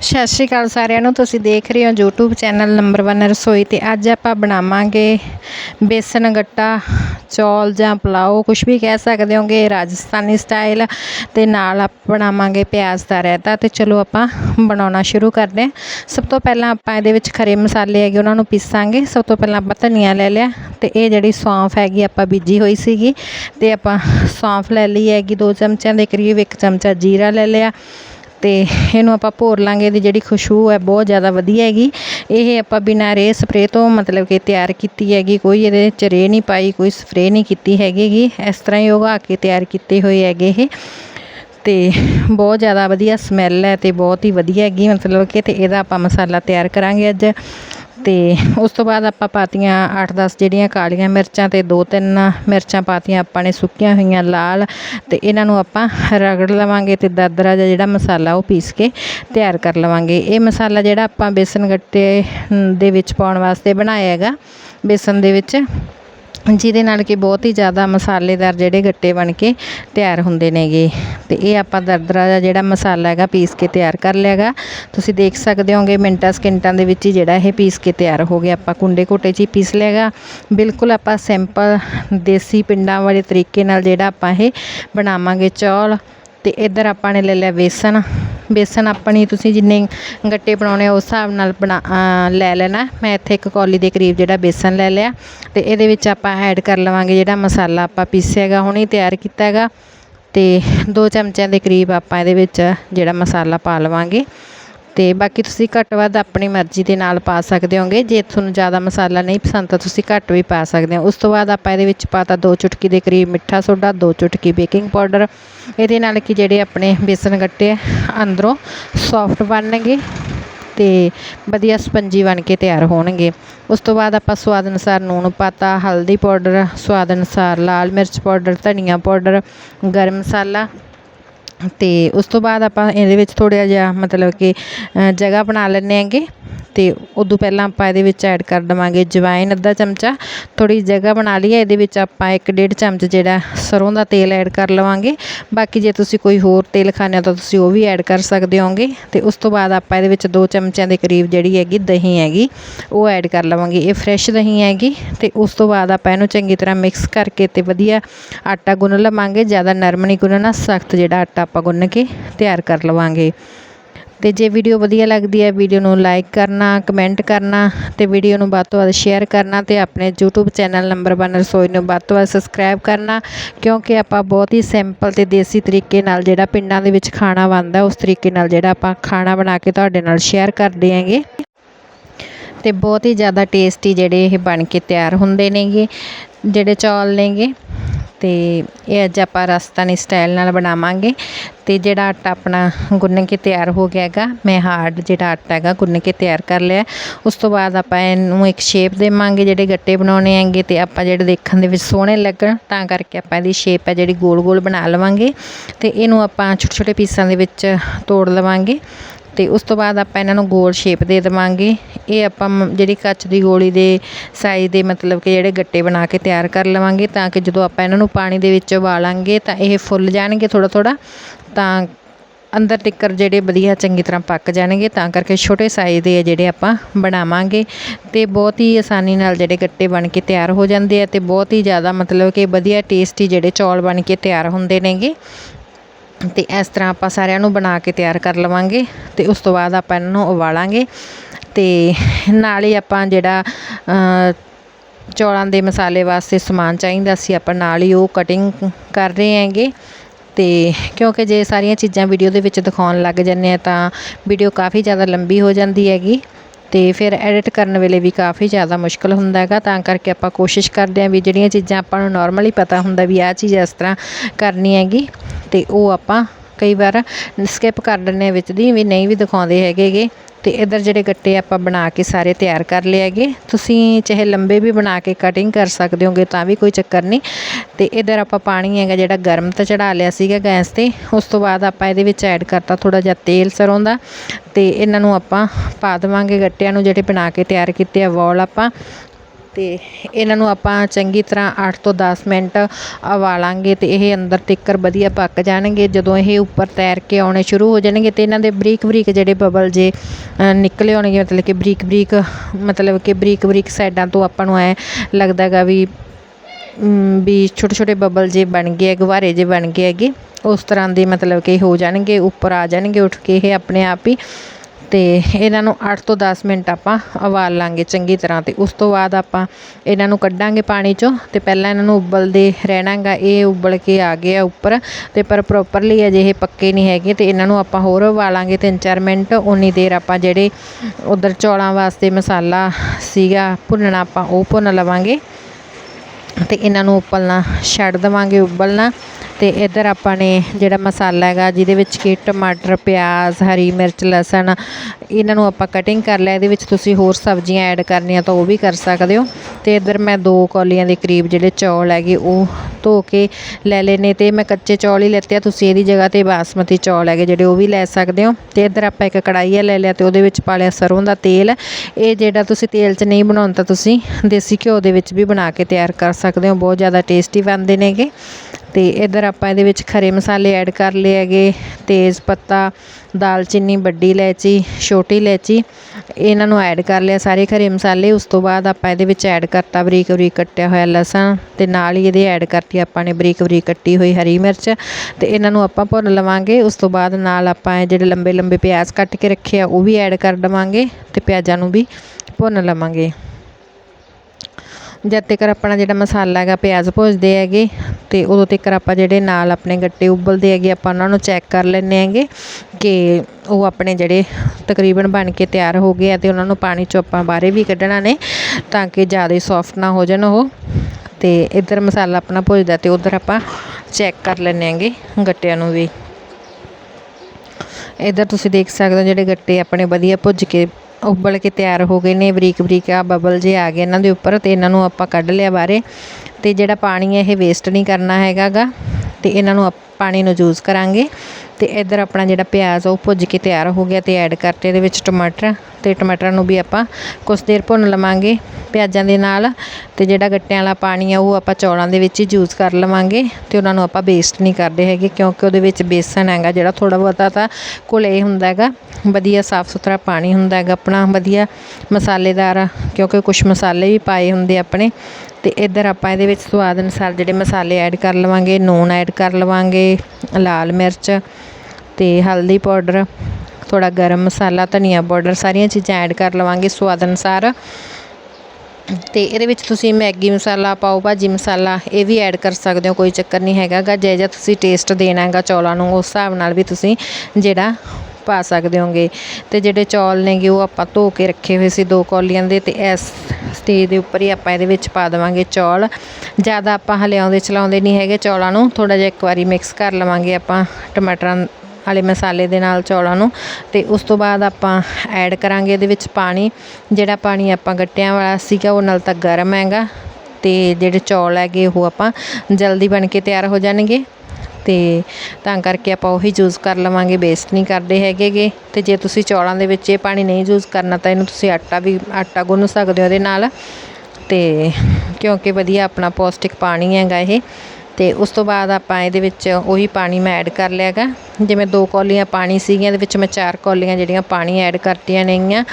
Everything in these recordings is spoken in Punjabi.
ਸਤਿ ਸ਼੍ਰੀ ਅਕਾਲ ਸਾਰਿਆਂ ਨੂੰ, ਤੁਸੀਂ ਦੇਖ ਰਹੇ ਹੋ YouTube ਚੈਨਲ ਨੰਬਰ 1 ਰਸੋਈ ਤੇ ਅੱਜ ਆਪਾਂ ਬਣਾਵਾਂਗੇ ਬੇਸਨ ਗੱਟਾ, ਚੌਲ ਜਾਂ ਪਲਾਓ ਕੁਝ ਵੀ ਕਹਿ ਸਕਦੇ ਹੋਗੇ, ਰਾਜਸਥਾਨੀ ਸਟਾਈਲ ਤੇ ਨਾਲ ਆਪ ਬਣਾਵਾਂਗੇ ਪਿਆਜ਼ ਦਾ ਰਾਇਤਾ ਤੇ ਚਲੋ ਆਪਾਂ ਬਣਾਉਣਾ ਸ਼ੁਰੂ ਕਰਦੇ ਹਾਂ। ਸਭ ਤੋਂ ਪਹਿਲਾਂ ਆਪਾਂ ਇਹਦੇ ਵਿੱਚ ਖਰੇ ਮਸਾਲੇ ਹੈਗੇ, ਉਹਨਾਂ ਨੂੰ ਪੀਸਾਂਗੇ। ਸਭ ਤੋਂ ਪਹਿਲਾਂ ਆਪਾਂ ਧਨੀਆ ਲੈ ਲਿਆ ਤੇ ਇਹ ਜਿਹੜੀ ਸੌਂਫ ਹੈਗੀ ਆਪਾਂ ਬੀਜੀ ਹੋਈ ਸੀਗੀ ਤੇ ਆਪਾਂ ਸੌਂਫ ਲੈ ਲਈ ਹੈਗੀ 2 ਚਮਚਿਆਂ ਦੇ ਕਰੀਬ 1 ਚਮਚਾ ਜੀਰਾ ਲੈ ਲਿਆ। ਅਤੇ ਇਹਨੂੰ ਆਪਾਂ ਭੋਰ ਲਾਂਗੇ ਇਹਦੀ ਜਿਹੜੀ ਖੁਸ਼ਬੂ ਹੈ, ਬਹੁਤ ਜ਼ਿਆਦਾ ਵਧੀਆ ਹੈਗੀ। ਇਹ ਆਪਾਂ ਬਿਨਾਂ ਰੇ ਸਪਰੇਅ ਤੋਂ ਮਤਲਬ ਕਿ ਤਿਆਰ ਕੀਤੀ ਹੈਗੀ। ਕੋਈ ਇਹਦੇ ਚ ਰੇ ਨਹੀਂ ਪਾਈ, ਕੋਈ ਸਪਰੇਅ ਨਹੀਂ ਕੀਤੀ ਹੈਗੀ ਗੀ ਇਸ ਤਰ੍ਹਾਂ ਹੀ ਉਗਾ ਕੇ ਤਿਆਰ ਕੀਤੇ ਹੋਏ ਹੈਗੇ ਇਹ। ਅਤੇ ਬਹੁਤ ਜ਼ਿਆਦਾ ਵਧੀਆ ਸਮੈਲ ਹੈ ਅਤੇ ਬਹੁਤ ਹੀ ਵਧੀਆ ਹੈਗੀ। ਮਤਲਬ ਕਿ ਅਤੇ ਇਹਦਾ ਆਪਾਂ ਮਸਾਲਾ ਤਿਆਰ ਕਰਾਂਗੇ ਅੱਜ। ਅਤੇ ਉਸ ਤੋਂ ਬਾਅਦ ਆਪਾਂ ਪਾਤੀਆਂ ਅੱਠ ਦਸ ਜਿਹੜੀਆਂ ਕਾਲੀਆਂ ਮਿਰਚਾਂ ਅਤੇ ਦੋ ਤਿੰਨ ਮਿਰਚਾਂ ਪਾਤੀਆਂ ਆਪਾਂ ਨੇ ਸੁੱਕੀਆਂ ਹੋਈਆਂ ਲਾਲ ਅਤੇ ਇਹਨਾਂ ਨੂੰ ਆਪਾਂ ਰਗੜ ਲਵਾਂਗੇ ਅਤੇ ਦਰਦਰਾ ਜਿਹਾ ਜਿਹੜਾ ਮਸਾਲਾ ਉਹ ਪੀਸ ਕੇ ਤਿਆਰ ਕਰ ਲਵਾਂਗੇ। ਇਹ ਮਸਾਲਾ ਜਿਹੜਾ ਆਪਾਂ ਬੇਸਨ ਗੱਟੇ ਦੇ ਵਿੱਚ ਪਾਉਣ ਵਾਸਤੇ ਬਣਾਇਆ ਹੈਗਾ। ਬੇਸਨ ਦੇ ਵਿੱਚ ਜਿਹਦੇ ਨਾਲ ਕਿ ਬਹੁਤ ਹੀ ਜ਼ਿਆਦਾ ਮਸਾਲੇਦਾਰ ਜਿਹੜੇ ਗੱਟੇ ਬਣ ਕੇ ਤਿਆਰ ਹੁੰਦੇ ਨੇਗੇ। ਅਤੇ ਇਹ ਆਪਾਂ ਦਰਦਰਾ ਦਾ ਜਿਹੜਾ ਮਸਾਲਾ ਹੈਗਾ, ਪੀਸ ਕੇ ਤਿਆਰ ਕਰ ਲਿਆ ਗਾ। ਤੁਸੀਂ ਦੇਖ ਸਕਦੇ ਹੋਗੇ ਮਿੰਟਾਂ ਸਕਿੰਟਾਂ ਦੇ ਵਿੱਚ ਹੀ ਜਿਹੜਾ ਇਹ ਪੀਸ ਕੇ ਤਿਆਰ ਹੋ ਗਿਆ। ਆਪਾਂ ਕੁੰਡੇ ਘੋਟੇ 'ਚ ਹੀ ਪੀਸ ਲਿਆ ਗਾ। ਬਿਲਕੁਲ ਆਪਾਂ ਸਿੰਪਲ ਦੇਸੀ ਪਿੰਡਾਂ ਵਾਲੇ ਤਰੀਕੇ ਨਾਲ ਜਿਹੜਾ ਆਪਾਂ ਇਹ ਬਣਾਵਾਂਗੇ ਚੌਲ। ਤੇ ਇੱਧਰ ਆਪਾਂ ਨੇ ਲੈ ਲਿਆ ਬੇਸਨ। ਬੇਸਨ ਆਪਣੀ ਤੁਸੀਂ ਜਿੰਨੇ ਗੱਟੇ ਬਣਾਉਣੇ ਉਸ ਹਿਸਾਬ ਨਾਲ ਬਣਾ ਲੈ ਲੈਣਾ। ਮੈਂ ਇੱਥੇ ਇੱਕ ਕੌਲੀ ਦੇ ਕਰੀਬ ਜਿਹੜਾ ਬੇਸਨ ਲੈ ਲਿਆ। ਤੇ ਇਹਦੇ ਵਿੱਚ ਆਪਾਂ ਐਡ ਕਰ ਲਵਾਂਗੇ ਜਿਹੜਾ ਮਸਾਲਾ ਆਪਾਂ ਪੀਸਿਆ ਹੈਗਾ ਹੁਣੇ ਤਿਆਰ ਕੀਤਾ ਹੈਗਾ ਤੇ 2 ਚਮਚਿਆਂ ਦੇ ਕਰੀਬ ਆਪਾਂ ਇਹਦੇ ਵਿੱਚ ਜਿਹੜਾ ਮਸਾਲਾ ਪਾ ਲਵਾਂਗੇ। ਤੇ ਬਾਕੀ ਤੁਸੀਂ ਘੱਟ ਵੱਧ ਆਪਣੀ ਮਰਜ਼ੀ ਦੇ ਨਾਲ ਪਾ ਸਕਦੇ ਹੋਗੇ। ਜੇ ਤੁਹਾਨੂੰ ਜ਼ਿਆਦਾ ਮਸਾਲਾ ਨਹੀਂ ਪਸੰਦ ਤਾਂ ਤੁਸੀਂ ਘੱਟ ਵੀ ਪਾ ਸਕਦੇ ਹੋ। ਉਸ ਤੋਂ ਬਾਅਦ ਆਪਾਂ ਇਹਦੇ ਵਿੱਚ ਪਾਤਾ ਦੋ ਚੁਟਕੀ ਦੇ ਕਰੀਬ ਮਿੱਠਾ ਸੋਡਾ, ਦੋ ਚੁਟਕੀ ਬੇਕਿੰਗ ਪਾਊਡਰ। ਇਹਦੇ ਨਾਲ ਕਿ ਜਿਹੜੇ ਆਪਣੇ ਬੇਸਨ ਗੱਟੇ ਅੰਦਰੋਂ ਸੌਫਟ ਬਣਨਗੇ ਤੇ ਵਧੀਆ ਸਪੰਜੀ ਬਣ ਕੇ ਤਿਆਰ ਹੋਣਗੇ। ਉਸ ਤੋਂ ਬਾਅਦ ਆਪਾਂ ਸਵਾਦ ਅਨੁਸਾਰ ਨੂਣ ਪਾਤਾ ਹਲਦੀ ਪਾਊਡਰ, ਸਵਾਦ ਅਨੁਸਾਰ ਲਾਲ ਮਿਰਚ ਪਾਊਡਰ, ਧਨੀਆ ਪਾਊਡਰ, ਗਰਮ ਮਸਾਲਾ ਅਤੇ ਉਸ ਤੋਂ ਬਾਅਦ ਆਪਾਂ ਇਹਦੇ ਵਿੱਚ ਥੋੜ੍ਹਾ ਜਿਹਾ ਮਤਲਬ ਕਿ ਜਗ੍ਹਾ ਬਣਾ ਲੈਂਦੇ ਹੈਗੇ। ਅਤੇ ਉਦੋਂ ਪਹਿਲਾਂ ਆਪਾਂ ਇਹਦੇ ਵਿੱਚ ਐਡ ਕਰ ਦੇਵਾਂਗੇ ਜਵਾਇਨ ਅੱਧਾ ਚਮਚਾ। ਥੋੜੀ ਜਗ੍ਹਾ ਬਣਾ ਲਈ ਹੈ, ਇਹਦੇ ਵਿੱਚ ਆਪਾਂ ਇੱਕ ਡੇਢ ਚਮਚ ਜਿਹੜਾ ਸਰ੍ਹੋਂ ਦਾ ਤੇਲ ਐਡ ਕਰ ਲਵਾਂਗੇ। ਬਾਕੀ ਜੇ ਤੁਸੀਂ ਕੋਈ ਹੋਰ ਤੇਲ ਖਾਣੇ ਹੋ ਤਾਂ ਤੁਸੀਂ ਉਹ ਵੀ ਐਡ ਕਰ ਸਕਦੇ ਹੋਗੇ ਅਤੇ ਉਸ ਤੋਂ ਬਾਅਦ ਆਪਾਂ ਇਹਦੇ ਵਿੱਚ ਦੋ ਚਮਚਿਆਂ ਦੇ ਕਰੀਬ ਜਿਹੜੀ ਹੈਗੀ ਦਹੀਂ ਹੈਗੀ, ਉਹ ਐਡ ਕਰ ਲਵਾਂਗੇ। ਇਹ ਫਰੈਸ਼ ਦਹੀਂ ਹੈਗੀ। ਅਤੇ ਉਸ ਤੋਂ ਬਾਅਦ ਆਪਾਂ ਇਹਨੂੰ ਚੰਗੀ ਤਰ੍ਹਾਂ ਮਿਕਸ ਕਰਕੇ ਅਤੇ ਵਧੀਆ ਆਟਾ ਗੁੰਨ ਲਵਾਂਗੇ। ਜ਼ਿਆਦਾ ਨਰਮ ਨਹੀਂ ਗੁੰਨਣਾ, ਸਖਤ ਜਿਹੜਾ ਆਟਾ ਆਪਾਂ ਗੁੰਨ ਕੇ ਤਿਆਰ ਕਰ ਲਵਾਂਗੇ। ਤੇ ਜੇ ਵੀਡੀਓ ਵਧੀਆ ਲੱਗਦੀ ਹੈ, ਵੀਡੀਓ ਨੂੰ ਲਾਈਕ ਕਰਨਾ ਕਮੈਂਟ ਕਰਨਾ ਤੇ ਵੀਡੀਓ ਨੂੰ ਵੱਧ ਤੋਂ ਵੱਧ ਸ਼ੇਅਰ ਕਰਨਾ ਤੇ ਆਪਣੇ YouTube ਚੈਨਲ ਨੰਬਰ 1 ਰਸੋਈ ਨੂੰ ਵੱਧ ਤੋਂ ਵੱਧ ਸਬਸਕ੍ਰਾਈਬ ਕਰਨਾ, ਕਿਉਂਕਿ ਆਪਾਂ ਬਹੁਤ ਹੀ ਸਿੰਪਲ ਤੇ ਦੇਸੀ ਤਰੀਕੇ ਨਾਲ ਜਿਹੜਾ ਪਿੰਡਾਂ ਦੇ ਵਿੱਚ ਖਾਣਾ ਬਣਦਾ, ਉਸ ਤਰੀਕੇ ਨਾਲ ਜਿਹੜਾ ਆਪਾਂ ਖਾਣਾ ਬਣਾ ਕੇ ਤੁਹਾਡੇ ਨਾਲ ਸ਼ੇਅਰ ਕਰਦੇ ਆਂਗੇ ਤੇ ਬਹੁਤ ਹੀ ਜ਼ਿਆਦਾ ਟੇਸਟੀ ਜਿਹੜੇ ਇਹ ਬਣ ਕੇ ਤਿਆਰ ਹੁੰਦੇ ਨੇਗੇ, ਜਿਹੜੇ ਚੌਲ ਨੇਗੇ। ਅਤੇ ਇਹ ਅੱਜ ਆਪਾਂ ਰਸਤਾਨੀ ਸਟਾਈਲ ਨਾਲ ਬਣਾਵਾਂਗੇ। ਅਤੇ ਜਿਹੜਾ ਆਟਾ ਆਪਣਾ ਗੁੰਨ ਕੇ ਤਿਆਰ ਹੋ ਗਿਆ ਹੈਗਾ, ਮੈਂ ਹਾਰਡ ਜਿਹੜਾ ਆਟਾ ਹੈਗਾ ਗੁੰਨ ਕੇ ਤਿਆਰ ਕਰ ਲਿਆ। ਉਸ ਤੋਂ ਬਾਅਦ ਆਪਾਂ ਇਹਨੂੰ ਇੱਕ ਸ਼ੇਪ ਦੇਵਾਂਗੇ ਜਿਹੜੇ ਗੱਟੇ ਬਣਾਉਣੇ ਹੈਗੇ ਅਤੇ ਆਪਾਂ ਜਿਹੜੇ ਦੇਖਣ ਦੇ ਵਿੱਚ ਸੋਹਣੇ ਲੱਗਣ, ਤਾਂ ਕਰਕੇ ਆਪਾਂ ਇਹਦੀ ਸ਼ੇਪ ਹੈ ਜਿਹੜੀ ਗੋਲ ਗੋਲ ਬਣਾ ਲਵਾਂਗੇ। ਅਤੇ ਇਹਨੂੰ ਆਪਾਂ ਛੋਟੇ ਛੋਟੇ ਪੀਸਾਂ ਦੇ ਵਿੱਚ ਤੋੜ ਲਵਾਂਗੇ। ਅਤੇ ਉਸ ਤੋਂ ਬਾਅਦ ਆਪਾਂ ਇਹਨਾਂ ਨੂੰ ਗੋਲ ਸ਼ੇਪ ਦੇ ਦੇਵਾਂਗੇ। ਇਹ ਆਪਾਂ ਮ- ਜਿਹੜੀ ਕੱਚ ਦੀ ਗੋਲੀ ਦੇ ਸਾਈਜ਼ ਦੇ ਮਤਲਬ ਕਿ ਜਿਹੜੇ ਗੱਟੇ ਬਣਾ ਕੇ ਤਿਆਰ ਕਰ ਲਵਾਂਗੇ ਤਾਂ ਕਿ ਜਦੋਂ ਆਪਾਂ ਇਹਨਾਂ ਨੂੰ ਪਾਣੀ ਦੇ ਵਿੱਚ ਉਬਾਲਾਂਗੇ ਤਾਂ ਇਹ ਫੁੱਲ ਜਾਣਗੇ ਥੋੜ੍ਹਾ ਥੋੜ੍ਹਾ। ਤਾਂ ਅੰਦਰ ਟਿੱਕਰ ਜਿਹੜੇ ਵਧੀਆ ਚੰਗੀ ਤਰ੍ਹਾਂ ਪੱਕ ਜਾਣਗੇ ਤਾਂ ਕਰਕੇ ਛੋਟੇ ਸਾਈਜ਼ ਦੇ ਜਿਹੜੇ ਆਪਾਂ ਬਣਾਵਾਂਗੇ। ਤੇ ਬਹੁਤ ਹੀ ਆਸਾਨੀ ਨਾਲ ਜਿਹੜੇ ਗੱਟੇ ਬਣ ਕੇ ਤਿਆਰ ਹੋ ਜਾਂਦੇ ਆ ਤੇ ਬਹੁਤ ਹੀ ਜ਼ਿਆਦਾ ਮਤਲਬ ਕਿ ਵਧੀਆ ਟੇਸਟੀ ਜਿਹੜੇ ਚੌਲ ਬਣ ਕੇ ਤਿਆਰ ਹੁੰਦੇ ਨੇਗੇ। ਅਤੇ ਇਸ ਤਰ੍ਹਾਂ ਆਪਾਂ ਸਾਰਿਆਂ ਨੂੰ ਬਣਾ ਕੇ ਤਿਆਰ ਕਰ ਲਵਾਂਗੇ ਅਤੇ ਉਸ ਤੋਂ ਬਾਅਦ ਆਪਾਂ ਇਹਨਾਂ ਨੂੰ ਉਬਾਲਾਂਗੇ ਅਤੇ ਨਾਲ ਹੀ ਆਪਾਂ ਜਿਹੜਾ ਚੌਲਾਂ ਦੇ ਮਸਾਲੇ ਵਾਸਤੇ ਸਮਾਨ ਚਾਹੀਦਾ ਸੀ, ਆਪਾਂ ਨਾਲ ਹੀ ਉਹ ਕਟਿੰਗ ਕਰ ਰਹੇ ਹੈਗੇ। ਅਤੇ ਕਿਉਂਕਿ ਜੇ ਸਾਰੀਆਂ ਚੀਜ਼ਾਂ ਵੀਡੀਓ ਦੇ ਵਿੱਚ ਦਿਖਾਉਣ ਲੱਗ ਜੰਨੇ ਆ ਤਾਂ ਵੀਡੀਓ ਕਾਫੀ ਜ਼ਿਆਦਾ ਲੰਬੀ ਹੋ ਜਾਂਦੀ ਹੈਗੀ। ਤੇ ਫਿਰ ਐਡਿਟ ਕਰਨ ਵੇਲੇ ਵੀ ਕਾਫੀ ਜ਼ਿਆਦਾ ਮੁਸ਼ਕਲ ਹੁੰਦਾ ਹੈਗਾ, ਤਾਂ ਕਰਕੇ ਆਪਾਂ ਕੋਸ਼ਿਸ਼ ਕਰਦੇ ਹਾਂ ਵੀ ਜਿਹੜੀਆਂ ਚੀਜ਼ਾਂ ਆਪਾਂ ਨੂੰ ਨਾਰਮਲੀ ਪਤਾ ਹੁੰਦਾ ਵੀ ਆਹ ਚੀਜ਼ ਇਸ ਤਰ੍ਹਾਂ ਕਰਨੀ ਹੈਗੀ, ਤੇ ਉਹ ਆਪਾਂ ਕਈ ਵਾਰ ਸਕਿਪ ਕਰ ਦਿੰਦੇ ਹਾਂ ਵਿੱਚ ਦੀ ਵੀ ਨਹੀਂ ਵੀ ਦਿਖਾਉਂਦੇ ਹੈਗੇਗੇ ਤੇ ਇਧਰ ਜਿਹੜੇ ਗੱਟੇ ਆਪਾਂ ਬਣਾ ਕੇ ਸਾਰੇ ਤਿਆਰ ਕਰ ਲਏ ਹੈਗੇ। ਤੁਸੀਂ ਚਾਹੇ ਲੰਬੇ ਵੀ ਬਣਾ ਕੇ ਕਟਿੰਗ ਕਰ ਸਕਦੇ ਹੋਗੇ, ਤਾਂ ਵੀ ਕੋਈ ਚੱਕਰ ਨਹੀਂ। ਤੇ ਇਧਰ ਆਪਾਂ ਪਾਣੀ ਹੈਗਾ ਜਿਹੜਾ ਗਰਮ ਤਾਂ ਚੜਾ ਲਿਆ ਸੀਗਾ ਗੈਸ ਤੇ। ਉਸ ਤੋਂ ਬਾਅਦ ਆਪਾਂ ਇਹਦੇ ਵਿੱਚ ਐਡ ਕਰਤਾ ਥੋੜਾ ਜਿਹਾ ਤੇਲ ਸਰੋਂ ਦਾ। ਤੇ ਇਹਨਾਂ ਨੂੰ ਆਪਾਂ ਪਾ ਦੇਵਾਂਗੇ ਗੱਟਿਆਂ ਨੂੰ ਜਿਹੜੇ ਬਣਾ ਕੇ ਤਿਆਰ ਕੀਤੇ ਆ ਵਾਲ ਆਪਾਂ। ਅਤੇ ਇਹਨਾਂ ਨੂੰ ਆਪਾਂ ਚੰਗੀ ਤਰ੍ਹਾਂ ਅੱਠ ਤੋਂ ਦਸ ਮਿੰਟ ਉਬਾਲਾਂਗੇ ਅਤੇ ਇਹ ਅੰਦਰ ਤੀਕਰ ਵਧੀਆ ਪੱਕ ਜਾਣਗੇ। ਜਦੋਂ ਇਹ ਉੱਪਰ ਤੈਰ ਕੇ ਆਉਣੇ ਸ਼ੁਰੂ ਹੋ ਜਾਣਗੇ ਅਤੇ ਇਹਨਾਂ ਦੇ ਬਰੀਕ ਬਰੀਕ ਜਿਹੜੇ ਬਬਲ ਜੇ ਨਿਕਲੇ ਆਉਣਗੇ ਮਤਲਬ ਕਿ ਬਰੀਕ ਬਰੀਕ ਮਤਲਬ ਕਿ ਬਰੀਕ ਬਰੀਕ ਸਾਈਡਾਂ ਤੋਂ ਆਪਾਂ ਨੂੰ ਐਂ ਲੱਗਦਾ ਗਾ ਵੀ ਵੀ ਛੋਟੇ ਛੋਟੇ ਬਬਲ ਜੇ ਬਣ ਗਏ ਆ, ਗੁਬਾਰੇ ਜੇ ਬਣ ਗਏ ਹੈਗੇ ਉਸ ਤਰ੍ਹਾਂ ਦੇ ਮਤਲਬ ਕਿ ਹੋ ਜਾਣਗੇ ਉੱਪਰ ਆ ਜਾਣਗੇ ਉੱਠ ਕੇ ਇਹ ਆਪਣੇ ਆਪ ਹੀ। ਅਤੇ ਇਹਨਾਂ ਨੂੰ ਅੱਠ ਤੋਂ ਦਸ ਮਿੰਟ ਆਪਾਂ ਉਬਾਲ ਲਾਂਗੇ ਚੰਗੀ ਤਰ੍ਹਾਂ ਅਤੇ ਉਸ ਤੋਂ ਬਾਅਦ ਆਪਾਂ ਇਹਨਾਂ ਨੂੰ ਕੱਢਾਂਗੇ ਪਾਣੀ ਚੋਂ ਅਤੇ ਪਹਿਲਾਂ ਇਹਨਾਂ ਨੂੰ ਉਬਲਦੇ ਰਹਿਣਾ ਗਾ ਇਹ ਉਬਲ ਕੇ ਆ ਗਏ ਆ ਉੱਪਰ ਅਤੇ ਪਰ ਪ੍ਰੋਪਰਲੀ ਅਜੇ ਇਹ ਪੱਕੇ ਨਹੀਂ ਹੈਗੇ ਅਤੇ ਇਹਨਾਂ ਨੂੰ ਆਪਾਂ ਹੋਰ ਉਬਾਲਾਂਗੇ 3-4 ਮਿੰਟ ਉਨੀ ਦੇਰ ਆਪਾਂ ਜਿਹੜੇ ਉੱਧਰ ਚੌਲਾਂ ਵਾਸਤੇ ਮਸਾਲਾ ਸੀਗਾ ਭੁੰਨਣਾ ਆਪਾਂ ਉਹ ਭੁੰਨ ਲਵਾਂਗੇ। ਅਤੇ ਇਹਨਾਂ ਨੂੰ ਉਬਲਣਾ, ਛੱਡ ਦੇਵਾਂਗੇ ਉਬਲਣਾ। ਅਤੇ ਇੱਧਰ ਆਪਾਂ ਨੇ ਜਿਹੜਾ ਮਸਾਲਾ ਹੈਗਾ, ਜਿਹਦੇ ਵਿੱਚ ਕਿ ਟਮਾਟਰ, ਪਿਆਜ਼, ਹਰੀ ਮਿਰਚ, ਲਸਣ, ਇਹਨਾਂ ਨੂੰ ਆਪਾਂ ਕਟਿੰਗ ਕਰ ਲਿਆ। ਇਹਦੇ ਵਿੱਚ ਤੁਸੀਂ ਹੋਰ ਸਬਜ਼ੀਆਂ ਐਡ ਕਰਨੀਆਂ ਤਾਂ ਉਹ ਵੀ ਕਰ ਸਕਦੇ ਹੋ। ਅਤੇ ਇੱਧਰ ਮੈਂ ਦੋ ਕੌਲੀਆਂ ਦੇ ਕਰੀਬ ਜਿਹੜੇ ਚੌਲ ਹੈਗੇ, ਉਹ ਧੋ ਕੇ ਲੈ ਲਏ ਨੇ ਤੇ ਮੈਂ ਕੱਚੇ ਚੌਲ ਹੀ ਲੈਤੇ ਆ। ਤੁਸੀਂ ਇਹਦੀ ਜਗ੍ਹਾ ਤੇ ਬਾਸਮਤੀ ਚੌਲ ਹੈਗੇ ਜਿਹੜੇ ਉਹ ਵੀ ਲੈ ਸਕਦੇ ਹੋ। ਤੇ ਇੱਧਰ ਆਪਾਂ ਇੱਕ ਕੜਾਈਆ ਲੈ ਲਿਆ ਤੇ ਉਹਦੇ ਵਿੱਚ ਪਾ ਲਿਆ ਸਰੋਂ ਦਾ ਤੇਲ। ਇਹ ਜਿਹੜਾ ਤੁਸੀਂ ਤੇਲ 'ਚ ਨਹੀਂ ਬਣਾਉਣ ਤਾਂ ਤੁਸੀਂ ਦੇਸੀ ਘਿਓ ਦੇ ਵਿੱਚ ਵੀ ਬਣਾ ਕੇ ਤਿਆਰ ਕਰ ਸਕਦੇ ਹੋ। ਬਹੁਤ ਜ਼ਿਆਦਾ ਟੇਸਟੀ ਬਣਦੇ ਨੇਗੇ। ਅਤੇ ਇੱਧਰ ਆਪਾਂ ਇਹਦੇ ਵਿੱਚ ਖਰੇ ਮਸਾਲੇ ਐਡ ਕਰ ਲਏ ਹੈਗੇ। ਤੇਜ਼ ਪੱਤਾ ਦਾਲਚੀਨੀ ਵੱਡੀ ਇਲਾਇਚੀ, ਛੋਟੀ ਇਲਾਇਚੀ। ਇਹਨਾਂ ਨੂੰ ਐਡ ਕਰ ਲਿਆ ਸਾਰੇ ਖਰੇ ਮਸਾਲੇ। ਉਸ ਤੋਂ ਬਾਅਦ ਆਪਾਂ ਇਹਦੇ ਵਿੱਚ ਐਡ ਕਰਤਾ ਬਰੀਕ ਬਰੀਕ ਕੱਟਿਆ ਹੋਇਆ ਲਸਣ ਅਤੇ ਨਾਲ ਹੀ ਇਹਦੇ ਐਡ ਕਰਤੀ ਆਪਾਂ ਨੇ ਬਰੀਕ ਬਰੀਕ ਕੱਟੀ ਹੋਈ ਹਰੀ ਮਿਰਚ ਅਤੇ ਇਹਨਾਂ ਨੂੰ ਆਪਾਂ ਭੁੰਨ ਲਵਾਂਗੇ। ਉਸ ਤੋਂ ਬਾਅਦ ਨਾਲ ਆਪਾਂ ਇਹ ਜਿਹੜੇ ਲੰਬੇ ਲੰਬੇ ਪਿਆਜ਼ ਕੱਟ ਕੇ ਰੱਖੇ ਆ, ਉਹ ਵੀ ਐਡ ਕਰ ਦੇਵਾਂਗੇ ਅਤੇ ਪਿਆਜ਼ਾਂ ਨੂੰ ਵੀ ਭੁੰਨ ਲਵਾਂਗੇ। ਜਦ ਤੱਕ ਆਪਣਾ ਜਿਹੜਾ ਮਸਾਲਾ ਹੈਗਾ, ਪਿਆਜ਼ ਭੁੱਜਦੇ ਹੈਗੇ ਅਤੇ ਉਦੋਂ ਤੱਕ ਆਪਾਂ ਜਿਹੜੇ ਨਾਲ ਆਪਣੇ ਗੱਟੇ ਉਬਲਦੇ ਹੈਗੇ, ਆਪਾਂ ਉਹਨਾਂ ਨੂੰ ਚੈੱਕ ਕਰ ਲੈਂਦੇ ਹੈਗੇ ਕਿ ਉਹ ਆਪਣੇ ਜਿਹੜੇ ਤਕਰੀਬਨ ਬਣ ਕੇ ਤਿਆਰ ਹੋ ਗਏ ਆ ਅਤੇ ਉਹਨਾਂ ਨੂੰ ਪਾਣੀ ਚੋਂ ਆਪਾਂ ਬਾਹਰੇ ਵੀ ਕੱਢਣਾ ਨੇ ਤਾਂ ਕਿ ਜ਼ਿਆਦਾ ਸੌਫਟ ਨਾ ਹੋ ਜਾਣ ਉਹ। ਅਤੇ ਇੱਧਰ ਮਸਾਲਾ ਆਪਣਾ ਭੁੱਜਦਾ ਅਤੇ ਉਧਰ ਆਪਾਂ ਚੈੱਕ ਕਰ ਲੈਂਦੇ ਹੈਗੇ ਗੱਟਿਆਂ ਨੂੰ ਵੀ। ਇੱਧਰ ਤੁਸੀਂ ਦੇਖ ਸਕਦੇ ਹੋ ਜਿਹੜੇ ਗੱਟੇ ਆਪਣੇ ਵਧੀਆ ਭੁੱਜ ਕੇ ਉਬਲ ਕੇ ਤਿਆਰ ਹੋ ਗਏ ਨੇ, ਬਰੀਕ ਬਰੀਕ ਆ ਬਬਲ ਜੇ ਆ ਗਏ ਇਹਨਾਂ ਦੇ ਉੱਪਰ ਅਤੇ ਇਹਨਾਂ ਨੂੰ ਆਪਾਂ ਕੱਢ ਲਿਆ ਬਾਹਰੇ। ਅਤੇ ਜਿਹੜਾ ਪਾਣੀ ਹੈ ਇਹ ਵੇਸਟ ਨਹੀਂ ਕਰਨਾ ਹੈਗਾ ਗਾ ਅਤੇ ਇਹਨਾਂ ਨੂੰ ਆਪ- ਪਾਣੀ ਨੂੰ ਯੂਜ਼ ਕਰਾਂਗੇ। ਅਤੇ ਇੱਧਰ ਆਪਣਾ ਜਿਹੜਾ ਪਿਆਜ਼ ਆ, ਉਹ ਭੁੱਜ ਕੇ ਤਿਆਰ ਹੋ ਗਿਆ ਅਤੇ ਐਡ ਕਰਤੇ ਇਹਦੇ ਵਿੱਚ ਟਮਾਟਰ ਅਤੇ ਟਮਾਟਰਾਂ ਨੂੰ ਵੀ ਆਪਾਂ ਕੁਛ ਦੇਰ ਭੁੰਨ ਲਵਾਂਗੇ ਪਿਆਜ਼ਾਂ ਦੇ ਨਾਲ ਅਤੇ ਜਿਹੜਾ ਗੱਟਿਆਂ ਵਾਲਾ ਪਾਣੀ ਆ, ਉਹ ਆਪਾਂ ਚੌਲਾਂ ਦੇ ਵਿੱਚ ਹੀ ਯੂਜ਼ ਕਰ ਲਵਾਂਗੇ ਅਤੇ ਉਹਨਾਂ ਨੂੰ ਆਪਾਂ ਵੇਸਟ ਨਹੀਂ ਕਰਦੇ ਹੈਗੇ ਕਿਉਂਕਿ ਉਹਦੇ ਵਿੱਚ ਬੇਸਨ ਹੈਗਾ ਜਿਹੜਾ ਥੋੜ੍ਹਾ ਬਹੁਤਾ ਤਾਂ ਘੁਲੇ ਹੁੰਦਾ ਹੈਗਾ, ਵਧੀਆ ਸਾਫ਼ ਸੁਥਰਾ ਪਾਣੀ ਹੁੰਦਾ ਹੈਗਾ ਆਪਣਾ, ਵਧੀਆ ਮਸਾਲੇਦਾਰ ਕਿਉਂਕਿ ਕੁਛ ਮਸਾਲੇ ਵੀ ਪਾਏ ਹੁੰਦੇ ਆਪਣੇ ਅਤੇ ਇੱਧਰ ਆਪਾਂ ਇਹਦੇ ਵਿੱਚ ਸਵਾਦ ਅਨੁਸਾਰ ਜਿਹੜੇ ਮਸਾਲੇ ਐਡ ਕਰ ਲਵਾਂਗੇ, ਨੂਣ ਐਡ ਕਰ ਲਵਾਂਗੇ, ਲਾਲ ਮਿਰਚ ਅਤੇ ਹਲਦੀ ਪਾਊਡਰ, ਥੋੜ੍ਹਾ ਗਰਮ ਮਸਾਲਾ, ਧਨੀਆ ਪਾਊਡਰ ਸਾਰੀਆਂ ਚੀਜ਼ਾਂ ਐਡ ਕਰ ਲਵਾਂਗੇ ਸਵਾਦ ਅਨੁਸਾਰ। ਤੇ ਇਹਦੇ ਵਿੱਚ ਤੁਸੀਂ ਮੈਗੀ ਮਸਾਲਾ, ਪਾਓ ਭਾਜੀ ਮਸਾਲਾ, ਇਹ ਵੀ ਐਡ ਕਰ ਸਕਦੇ ਹੋ, ਕੋਈ ਚੱਕਰ ਨਹੀਂ ਹੈਗਾ ਗਾ ਜੇ ਜੇ ਤੁਸੀਂ ਟੇਸਟ ਦੇਣਾ ਹੈਗਾ ਚੌਲਾਂ ਨੂੰ, ਉਸ ਹਿਸਾਬ ਨਾਲ ਵੀ ਤੁਸੀਂ ਜਿਹੜਾ ਪਾ ਸਕਦੇ ਹੋਗੇ। ਤੇ ਜਿਹੜੇ ਚੌਲ ਨੇਗੇ ਉਹ ਆਪਾਂ ਧੋ ਕੇ ਰੱਖੇ ਹੋਏ ਸੀ ਦੋ ਕੌਲੀਆਂ ਦੇ ਤੇ ਇਸ ਸਟੇਜ ਦੇ ਉੱਪਰ ਹੀ ਆਪਾਂ ਇਹਦੇ ਵਿੱਚ ਪਾ ਦੇਵਾਂਗੇ ਚੌਲ। ਜ਼ਿਆਦਾ ਆਪਾਂ ਹਲਿਆਉਂਦੇ ਚਲਾਉਂਦੇ ਨਹੀਂ ਹੈਗੇ ਚੌਲਾਂ ਨੂੰ। ਥੋੜਾ ਜਿਹਾ ਇੱਕ ਵਾਰੀ ਮਿਕਸ ਕਰ ਲਵਾਂਗੇ ਆਪਾਂ ਟਮਾਟਰਾਂ ਵਾਲੇ ਮਸਾਲੇ ਦੇ ਨਾਲ ਚੌਲਾਂ ਨੂੰ। ਤੇ ਉਸ ਤੋਂ ਬਾਅਦ ਆਪਾਂ ਐਡ ਕਰਾਂਗੇ ਇਹਦੇ ਵਿੱਚ ਪਾਣੀ। ਜਿਹੜਾ ਪਾਣੀ ਆਪਾਂ ਗੱਟਿਆਂ ਵਾਲਾ ਸੀਗਾ ਉਹ ਨਾਲ ਤਾਂ ਗਰਮ ਹੈਗਾ। ਤੇ ਜਿਹੜੇ ਚੌਲ ਹੈਗੇ ਉਹ ਆਪਾਂ ਜਲਦੀ ਬਣ ਕੇ ਤਿਆਰ ਹੋ ਜਾਣਗੇ। ਤੇ ਤਾਂ ਕਰਕੇ ਆਪਾਂ ਉਹੀ ਯੂਜ਼ ਕਰ ਲਵਾਂਗੇ ਵੇਸਟ ਨਹੀਂ ਕਰਦੇ ਹੈਗੇਗੇ। ਤੇ ਜੇ ਤੁਸੀਂ ਚੌਲਾਂ ਦੇ ਵਿੱਚ ਇਹ ਪਾਣੀ ਨਹੀਂ ਯੂਜ਼ ਕਰਨਾ, ਤਾਂ ਇਹਨੂੰ ਤੁਸੀਂ ਆਟਾ ਵੀ, ਆਟਾ ਗੁੰਨ ਸਕਦੇ ਹੋ ਇਹਦੇ ਨਾਲ। ਤੇ ਕਿਉਂਕਿ ਵਧੀਆ ਆਪਣਾ ਪੌਸ਼ਟਿਕ ਪਾਣੀ ਹੈਗਾ ਇਹ। ਤੇ ਉਸ ਤੋਂ ਬਾਅਦ ਆਪਾਂ ਇਹਦੇ ਵਿੱਚ ਉਹੀ ਪਾਣੀ ਮੈਂ ਐਡ ਕਰ ਲਿਆ ਗਾ ਜਿਵੇਂ ਦੋ ਕੌਲੀਆਂ ਪਾਣੀ ਸੀਗੀਆਂ, ਇਹਦੇ ਵਿੱਚ ਮੈਂ ਚਾਰ ਕੌਲੀਆਂ ਜਿਹੜੀਆਂ ਪਾਣੀ ਐਡ ਕਰਤੀਆਂ ਨੇਗੀਆਂ।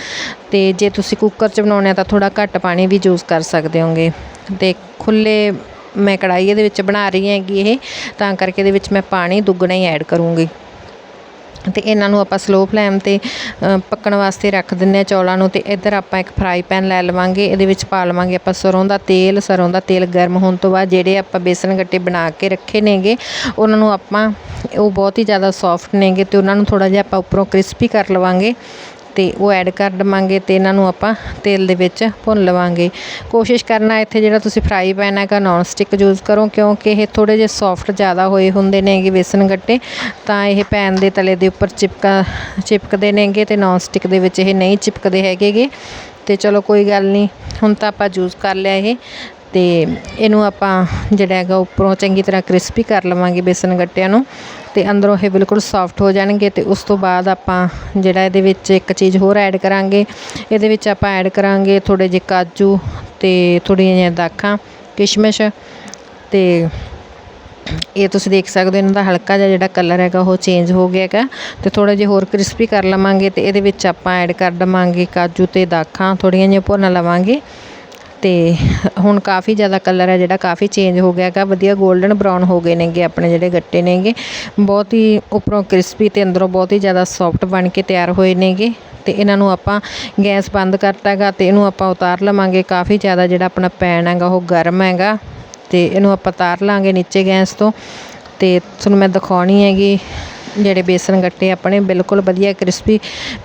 ਤੇ ਜੇ ਤੁਸੀਂ ਕੁੱਕਰ 'ਚ ਬਣਾਉਣਾ ਹੈ ਤਾਂ ਥੋੜਾ ਘੱਟ ਪਾਣੀ ਵੀ ਯੂਜ਼ ਕਰ ਸਕਦੇ ਹੋਗੇ। ਤੇ ਖੁੱਲੇ ਮੈਂ ਕੜਾਈ ਇਹਦੇ ਵਿੱਚ ਬਣਾ ਰਹੀ ਹੈਗੀ ਇਹ, ਤਾਂ ਕਰਕੇ ਇਹਦੇ ਵਿੱਚ ਮੈਂ ਪਾਣੀ ਦੁੱਗਣਾ ਹੀ ਐਡ ਕਰੂੰਗੀ। ਤੇ ਇਹਨਾਂ ਨੂੰ ਆਪਾਂ ਸਲੋ ਫਲੇਮ ਤੇ ਪੱਕਣ ਵਾਸਤੇ ਰੱਖ ਦਿੰਨੇ ਆ ਚੌਲਾਂ ਨੂੰ ਤੇ ਇੱਧਰ ਆਪਾਂ ਇੱਕ ਫਰਾਈ ਪੈਨ ਲੈ ਲਵਾਂਗੇ। ਇਹਦੇ ਵਿੱਚ ਪਾ ਲਵਾਂਗੇ ਆਪਾਂ ਸਰੋਂ ਦਾ ਤੇਲ। ਸਰੋਂ ਦਾ ਤੇਲ ਗਰਮ ਹੋਣ ਤੋਂ ਬਾਅਦ ਜਿਹੜੇ ਆਪਾਂ ਬੇਸਨ ਗੱਟੇ ਬਣਾ ਕੇ ਰੱਖੇ ਨੇਗੇ, ਉਹਨਾਂ ਨੂੰ ਆਪਾਂ, ਉਹ ਬਹੁਤ ਹੀ ਜ਼ਿਆਦਾ ਸੌਫਟ ਨੇਗੇ ਤੇ ਉਹਨਾਂ ਨੂੰ ਥੋੜਾ ਜਿਹਾ ਆਪਾਂ ਉੱਪਰੋਂ ਕ੍ਰਿਸਪੀ ਕਰ ਲਵਾਂਗੇ। ਅਤੇ ਉਹ ਐਡ ਕਰ ਦੇਵਾਂਗੇ ਅਤੇ ਇਹਨਾਂ ਨੂੰ ਆਪਾਂ ਤੇਲ ਦੇ ਵਿੱਚ ਭੁੰਨ ਲਵਾਂਗੇ। ਕੋਸ਼ਿਸ਼ ਕਰਨਾ ਇੱਥੇ ਜਿਹੜਾ ਤੁਸੀਂ ਫਰਾਈ ਪੈਨ ਹੈਗਾ ਨੋਨ ਸਟਿਕ ਯੂਜ਼ ਕਰੋ, ਕਿਉਂਕਿ ਇਹ ਥੋੜ੍ਹੇ ਜਿਹੇ ਸੋਫਟ ਜ਼ਿਆਦਾ ਹੋਏ ਹੁੰਦੇ ਨੇਗੇ ਬੇਸਨ ਗੱਟੇ, ਤਾਂ ਇਹ ਪੈਨ ਦੇ ਤਲੇ ਦੇ ਉੱਪਰ ਚਿਪਕਾ, ਚਿਪਕਦੇ ਨੇਗੇ ਅਤੇ ਨੋਨ ਸਟਿਕ ਦੇ ਵਿੱਚ ਇਹ ਨਹੀਂ ਚਿਪਕਦੇ ਹੈਗੇਗੇ। ਅਤੇ ਚਲੋ ਕੋਈ ਗੱਲ ਨਹੀਂ, ਹੁਣ ਤਾਂ ਆਪਾਂ ਯੂਜ਼ ਕਰ ਲਿਆ ਇਹ। ਅਤੇ ਇਹਨੂੰ ਆਪਾਂ ਜਿਹੜਾ ਹੈਗਾ ਉੱਪਰੋਂ ਚੰਗੀ ਤਰ੍ਹਾਂ ਕ੍ਰਿਸਪੀ ਕਰ ਲਵਾਂਗੇ ਬੇਸਨ ਗੱਟਿਆਂ ਨੂੰ। ਤੇ ਅੰਦਰੋਂ ਇਹ ਬਿਲਕੁਲ ਸੌਫਟ ਹੋ ਜਾਣਗੇ ਤੇ ਉਸ ਤੋਂ ਬਾਅਦ ਆਪਾਂ ਜਿਹੜਾ ਇਹਦੇ ਵਿੱਚ ਇੱਕ ਚੀਜ਼ ਹੋਰ ਐਡ ਕਰਾਂਗੇ। ਇਹਦੇ ਵਿੱਚ ਆਪਾਂ ਐਡ ਕਰਾਂਗੇ ਥੋੜੇ ਜਿਹੇ ਕਾਜੂ ਤੇ ਥੋੜ੍ਹੀਆਂ ਜਿਹੀਆਂ ਦਾਖਾਂ, ਕਿਸ਼ਮਿਸ਼ ਤੇ ਇਹ ਤੁਸੀਂ ਦੇਖ ਸਕਦੇ ਹੋ ਇਹਨਾਂ ਦਾ ਹਲਕਾ ਜਿਹਾ ਜਿਹੜਾ ਕਲਰ ਹੈਗਾ ਉਹ ਚੇਂਜ ਹੋ ਗਿਆ ਹੈਗਾ ਤੇ ਥੋੜਾ ਜਿਹਾ ਹੋਰ ਕ੍ਰਿਸਪੀ ਕਰ ਲਵਾਂਗੇ ਤੇ ਇਹਦੇ ਵਿੱਚ ਆਪਾਂ ਐਡ ਕਰ ਦਵਾਂਗੇ ਕਾਜੂ ਤੇ ਦਾਖਾਂ ਥੋੜੀਆਂ ਜਿਹੀਆਂ ਭੁੰਨ ਲਵਾਂਗੇ। ਅਤੇ ਹੁਣ ਕਾਫੀ ਜ਼ਿਆਦਾ ਕਲਰ ਹੈ ਜਿਹੜਾ ਕਾਫੀ ਚੇਂਜ ਹੋ ਗਿਆ ਹੈਗਾ। ਵਧੀਆ ਗੋਲਡਨ ਬਰਾਊਨ ਹੋ ਗਏ ਨੇਗੇ ਆਪਣੇ ਜਿਹੜੇ ਗੱਟੇ ਨੇਗੇ। ਬਹੁਤ ਹੀ ਉੱਪਰੋਂ ਕ੍ਰਿਸਪੀ ਅਤੇ ਅੰਦਰੋਂ ਬਹੁਤ ਹੀ ਜ਼ਿਆਦਾ ਸੌਫਟ ਬਣ ਕੇ ਤਿਆਰ ਹੋਏ ਨੇਗੇ। ਅਤੇ ਇਹਨਾਂ ਨੂੰ ਆਪਾਂ ਗੈਸ ਬੰਦ ਕਰਤਾ ਹੈਗਾ ਅਤੇ ਇਹਨੂੰ ਆਪਾਂ ਉਤਾਰ ਲਵਾਂਗੇ। ਕਾਫੀ ਜ਼ਿਆਦਾ ਜਿਹੜਾ ਆਪਣਾ ਪੈਨ ਹੈਗਾ ਉਹ ਗਰਮ ਹੈਗਾ। ਅਤੇ ਇਹਨੂੰ ਆਪਾਂ ਉਤਾਰ ਲਾਂਗੇ ਨੀਚੇ ਗੈਸ ਤੋਂ। ਅਤੇ ਤੁਹਾਨੂੰ ਮੈਂ ਦਿਖਾਉਣੀ ਹੈਗੀ ਜਿਹੜੇ ਬੇਸਨ ਗੱਟੇ ਆਪਣੇ ਬਿਲਕੁਲ ਵਧੀਆ ਕ੍ਰਿਸਪੀ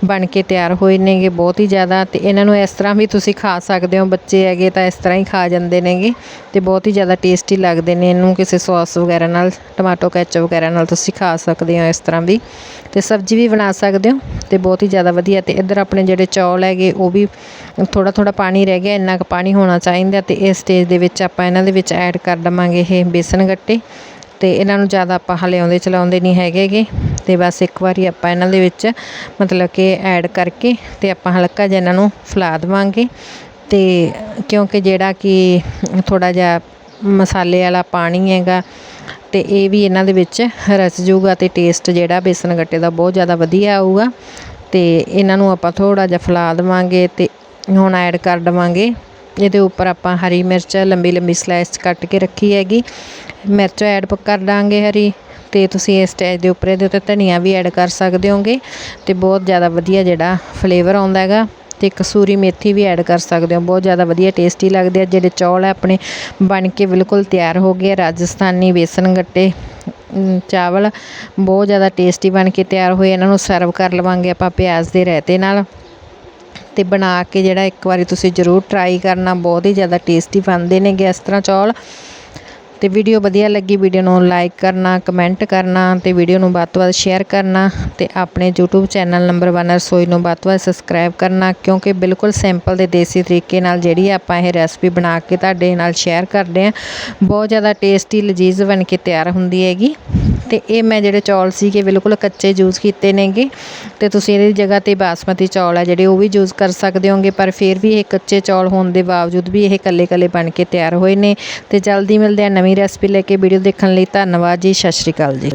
ਬਣ ਕੇ ਤਿਆਰ ਹੋਏ ਨੇਗੇ, ਬਹੁਤ ਹੀ ਜ਼ਿਆਦਾ। ਤੇ ਇਹਨਾਂ ਨੂੰ ਇਸ ਤਰ੍ਹਾਂ ਵੀ ਤੁਸੀਂ ਖਾ ਸਕਦੇ ਹੋ, ਬੱਚੇ ਹੈਗੇ ਤਾਂ ਇਸ ਤਰ੍ਹਾਂ ਹੀ ਖਾ ਜਾਂਦੇ ਨੇਗੇ ਤੇ ਬਹੁਤ ਹੀ ਜ਼ਿਆਦਾ ਟੇਸਟੀ ਲੱਗਦੇ ਨੇ। ਇਹਨੂੰ ਕਿਸੇ ਸੌਸ ਵਗੈਰਾ ਨਾਲ, ਟਮਾਟੋ ਕੈਚਪ ਵਗੈਰਾ ਨਾਲ ਤੁਸੀਂ ਖਾ ਸਕਦੇ ਹੋ ਇਸ ਤਰ੍ਹਾਂ ਵੀ। ਤੇ ਸਬਜ਼ੀ ਵੀ ਬਣਾ ਸਕਦੇ ਹੋ ਤੇ ਬਹੁਤ ਹੀ ਜ਼ਿਆਦਾ ਵਧੀਆ। ਤੇ ਇੱਧਰ ਆਪਣੇ ਜਿਹੜੇ ਚੌਲ ਹੈਗੇ, ਉਹ ਵੀ ਥੋੜਾ ਥੋੜਾ ਪਾਣੀ ਰਹਿ ਗਿਆ, ਇੰਨਾ ਕੁ ਪਾਣੀ ਹੋਣਾ ਚਾਹੀਦਾ ਤੇ ਇਸ ਸਟੇਜ ਦੇ ਵਿੱਚ ਆਪਾਂ ਇਹਨਾਂ ਦੇ ਵਿੱਚ ਐਡ ਕਰ ਦਵਾਂਗੇ ਇਹ ਬੇਸਨ ਗੱਟੇ। ਅਤੇ ਇਹਨਾਂ ਨੂੰ ਜ਼ਿਆਦਾ ਆਪਾਂ ਹਲਿਆਉਂਦੇ ਚਲਾਉਂਦੇ ਨਹੀਂ ਹੈਗੇਗੇ ਅਤੇ ਬਸ ਇੱਕ ਵਾਰੀ ਆਪਾਂ ਇਹਨਾਂ ਦੇ ਵਿੱਚ ਮਤਲਬ ਕਿ ਐਡ ਕਰਕੇ ਅਤੇ ਆਪਾਂ ਹਲਕਾ ਜਿਹਾ ਇਹਨਾਂ ਨੂੰ ਫੈਲਾ ਦੇਵਾਂਗੇ। ਅਤੇ ਕਿਉਂਕਿ ਜਿਹੜਾ ਕਿ ਥੋੜ੍ਹਾ ਜਿਹਾ ਮਸਾਲੇ ਵਾਲਾ ਪਾਣੀ ਹੈਗਾ ਅਤੇ ਇਹ ਵੀ ਇਹਨਾਂ ਦੇ ਵਿੱਚ ਰਚ ਜਾਊਗਾ ਅਤੇ ਟੇਸਟ ਜਿਹੜਾ ਬੇਸਨ ਗੱਟੇ ਦਾ ਬਹੁਤ ਜ਼ਿਆਦਾ ਵਧੀਆ ਆਊਗਾ। ਅਤੇ ਇਹਨਾਂ ਨੂੰ ਆਪਾਂ ਥੋੜ੍ਹਾ ਜਿਹਾ ਫੈਲਾ ਦੇਵਾਂਗੇ ਅਤੇ ਹੁਣ ਐਡ ਕਰ ਦੇਵਾਂਗੇ। ਇਹਦੇ ਉੱਪਰ ਆਪਾਂ ਹਰੀ ਮਿਰਚ ਲੰਬੀ ਲੰਬੀ ਸਲਾਈਸ ਕੱਟ ਕੇ ਰੱਖੀ ਹੈਗੀ। ਮਿਰਚ ਐਡ ਕਰ ਦਾਂਗੇ ਹਰੀ ਤੇ ਤੁਸੀਂ ਇਸ ਸਟੇਜ ਦੇ ਉੱਪਰ ਇਹਦੇ ਉੱਤੇ ਧਨੀਆ ਵੀ ਐਡ ਕਰ ਸਕਦੇ ਹੋਗੇ ਤੇ ਬਹੁਤ ਜ਼ਿਆਦਾ ਵਧੀਆ ਜਿਹੜਾ ਫਲੇਵਰ ਆਉਂਦਾ ਹੈਗਾ ਤੇ ਕਸੂਰੀ ਮੇਥੀ ਵੀ ਐਡ ਕਰ ਸਕਦੇ ਹੋ, ਬਹੁਤ ਜ਼ਿਆਦਾ ਵਧੀਆ ਟੇਸਟੀ ਲੱਗਦੇ ਆ, ਜਿਹੜੇ ਚੌਲ ਆ ਆਪਣੇ ਬਣ ਕੇ ਬਿਲਕੁਲ ਤਿਆਰ ਹੋ ਗਏ ਆ। ਰਾਜਸਥਾਨੀ ਬੇਸਨ ਗੱਟੇ ਚਾਵਲ, ਬਹੁਤ ਜ਼ਿਆਦਾ ਟੇਸਟੀ ਬਣ ਕੇ ਤਿਆਰ ਹੋਏ ਇਹਨਾਂ ਨੂੰ ਸਰਵ ਕਰ ਲਵਾਂਗੇ ਆਪਾਂ ਪਿਆਜ਼ ਦੇ ਰਾਇਤੇ ਨਾਲ ਤੇ ਬਣਾ ਕੇ ਜਿਹੜਾ ਇੱਕ ਵਾਰੀ ਤੁਸੀਂ ਜ਼ਰੂਰ ਟਰਾਈ ਕਰਨਾ, ਬਹੁਤ ਹੀ ਜ਼ਿਆਦਾ ਟੇਸਟੀ ਬਣਦੇ ਨੇਗੇ ਇਸ ਤਰ੍ਹਾਂ ਚੌਲ ਅਤੇ ਵੀਡੀਓ ਵਧੀਆ ਲੱਗੀ ਵੀਡੀਓ ਨੂੰ ਲਾਈਕ ਕਰਨਾ ਕਮੈਂਟ ਕਰਨਾ ਅਤੇ ਵੀਡੀਓ ਨੂੰ ਵੱਧ ਤੋਂ ਵੱਧ ਸ਼ੇਅਰ ਕਰਨਾ ਅਤੇ ਆਪਣੇ YouTube ਚੈਨਲ ਨੰਬਰ 1 ਰਸੋਈ ਨੂੰ ਵੱਧ ਤੋਂ ਵੱਧ ਸਬਸਕ੍ਰਾਈਬ ਕਰਨਾ, ਕਿਉਂਕਿ ਬਿਲਕੁਲ ਸਿੰਪਲ ਤੇ ਦੇਸੀ ਤਰੀਕੇ ਨਾਲ ਜਿਹੜੀ ਆਪਾਂ ਇਹ ਰੈਸਪੀ ਬਣਾ ਕੇ ਤੁਹਾਡੇ ਨਾਲ ਸ਼ੇਅਰ ਕਰਦੇ ਹਾਂ, ਬਹੁਤ ਜ਼ਿਆਦਾ ਟੇਸਟੀ ਲਜ਼ੀਜ਼ ਬਣ ਕੇ ਤਿਆਰ ਹੁੰਦੀ ਹੈਗੀ। ਤੇ ਇਹ ਮੈਂ ਜਿਹੜੇ ਚੌਲ ਸੀਗੇ ਬਿਲਕੁਲ ਕੱਚੇ ਯੂਜ਼ ਕੀਤੇ ਨੇਗੇ ਤੇ ਤੁਸੀਂ ਇਹਦੀ ਜਗ੍ਹਾ ਤੇ ਬਾਸਮਤੀ ਚੌਲ ਆ ਜਿਹੜੇ ਉਹ ਵੀ ਯੂਜ਼ ਕਰ ਸਕਦੇ ਹੋਗੇ, ਪਰ ਫਿਰ ਵੀ ਇਹ ਕੱਚੇ ਚੌਲ ਹੋਣ ਦੇ ਬਾਵਜੂਦ ਵੀ ਇਹ ਕੱਲੇ ਕੱਲੇ ਬਣ ਕੇ ਤਿਆਰ ਹੋਏ ਨੇ ਤੇ ਜਲਦੀ ਮਿਲਦੇ ਆ ਨਵੀਂ ਰੈਸਪੀ ਲੈ ਕੇ ਵੀਡੀਓ ਦੇਖਣ ਲਈ ਧੰਨਵਾਦ ਜੀ ਸਤਿ ਸ਼੍ਰੀ ਅਕਾਲ ਜੀ।